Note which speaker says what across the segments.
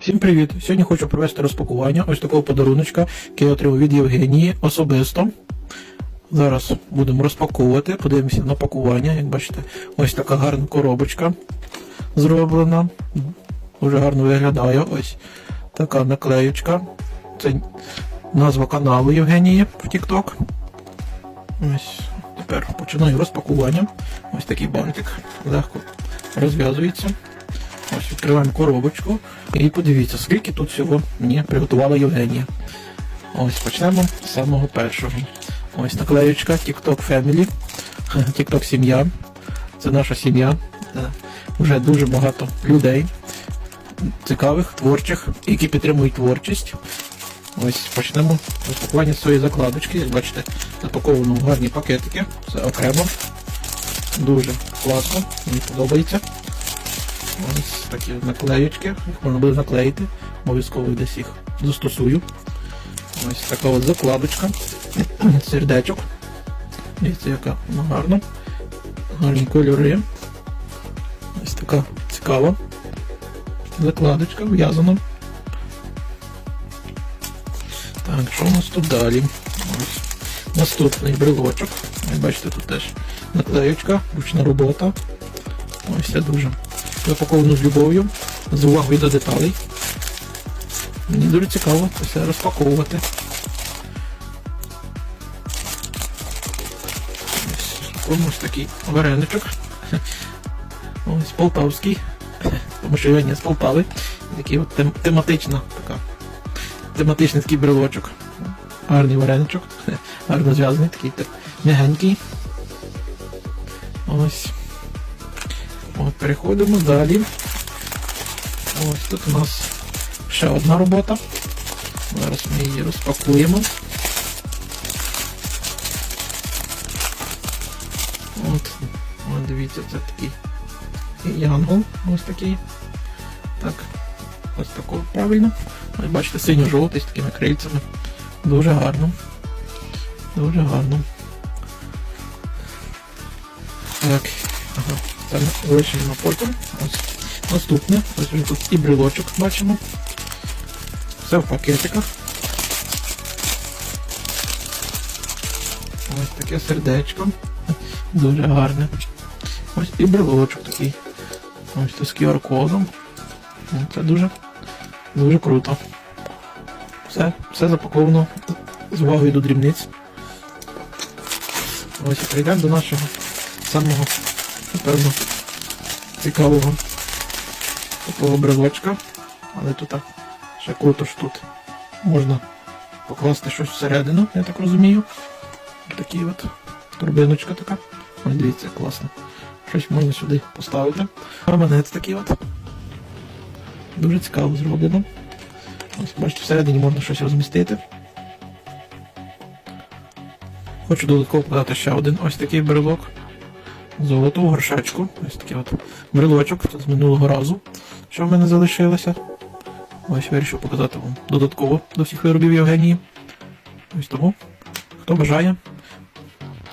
Speaker 1: Всім привіт! Сьогодні хочу провести розпакування ось такого подаруночка, який я отримав від Євгенії особисто. Зараз будемо розпаковувати, подивимося на пакування. Як бачите, ось така гарна коробочка зроблена. Дуже гарно виглядає. Ось така наклеючка. Це назва каналу Євгенії в TikTok. Ось тепер починаю розпакування. Ось такий бантик легко розв'язується. Ось відкриваємо коробочку і подивіться, скільки тут всього мені приготувала Євгенія. Ось почнемо з самого першого. Ось наклеючка TikTok Family, TikTok сім'я. Це наша сім'я. Е, Вже дуже багато людей цікавих, творчих, які підтримують творчість. Ось почнемо розпакування з цієї закладочки. Як бачите, запаковано в гарні пакетики. Це окремо. Дуже класно, мені подобається. Ось такі наклеючки, їх можна буде наклеїти, обов'язково десь їх застосую. Ось така от закладочка, сердечок. Дивіться, яка вона гарна. Гарні кольори. Ось така цікава. Закладочка в'язана. Так, що у нас тут далі? Ось наступний брелочок. Бачите, тут теж наклеючка, ручна робота. Ось це дуже запаковано з любов'ю, з увагою до деталей. Мені дуже цікаво все розпаковувати. Ось такий вареничок. Ось полтавський. Тому що я не з Полтави. Такий от тем- тематична така. Тематичний такий брелочок. Гарний вареничок. Гарно зв'язаний, такий так, м'ягенький. Ось. От, переходимо далі. Ось тут у нас ще одна робота. Зараз ми її розпакуємо. От, от дивіться, це такий янгол. Ось такий. Так. Ось такого правильно. Ось бачите, синьо-жовтий з такими крильцями. Дуже гарно. Дуже гарно. Так. Це ми потім. Ось наступне. Ось вже тут і брелочок бачимо. Все в пакетиках. Ось таке сердечко. Дуже гарне. Ось і брелочок такий. Ось тут з QR-кодом. Це дуже, дуже круто. Все, все запаковано з увагою до дрібниць. Ось і прийдемо до нашого самого, напевно, цікавого такого брелочка. Але тут ще круто ж тут можна покласти щось всередину, я так розумію. Такий от турбиночка така. Ось дивіться, класно. Щось можна сюди поставити. Гаманець такий от. Дуже цікаво зроблено. Ось, бачите, всередині можна щось розмістити. Хочу додатково подати ще один ось такий брелок. Золоту горшечку. Ось такий от брелочок з минулого разу, що в мене залишилося. Ось вирішив показати вам додатково до всіх виробів Євгенії. Ось тому, хто бажає,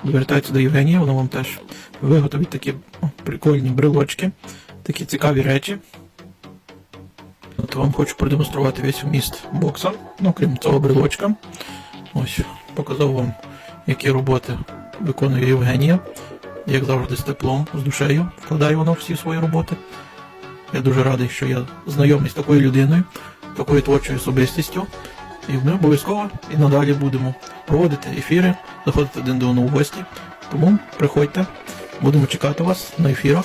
Speaker 1: звертайтеся до Євгенії, вона вам теж виготовить такі прикольні брелочки, такі цікаві речі. От вам хочу продемонструвати весь вміст бокса, ну крім цього брелочка. Ось, показав вам, які роботи виконує Євгенія. Як завжди, з теплом, з душею вкладає воно всі свої роботи. Я дуже радий, що я знайомий з такою людиною, такою творчою особистістю. І ми обов'язково і надалі будемо проводити ефіри, заходити один до одного в гості. Тому приходьте, будемо чекати вас на ефірах.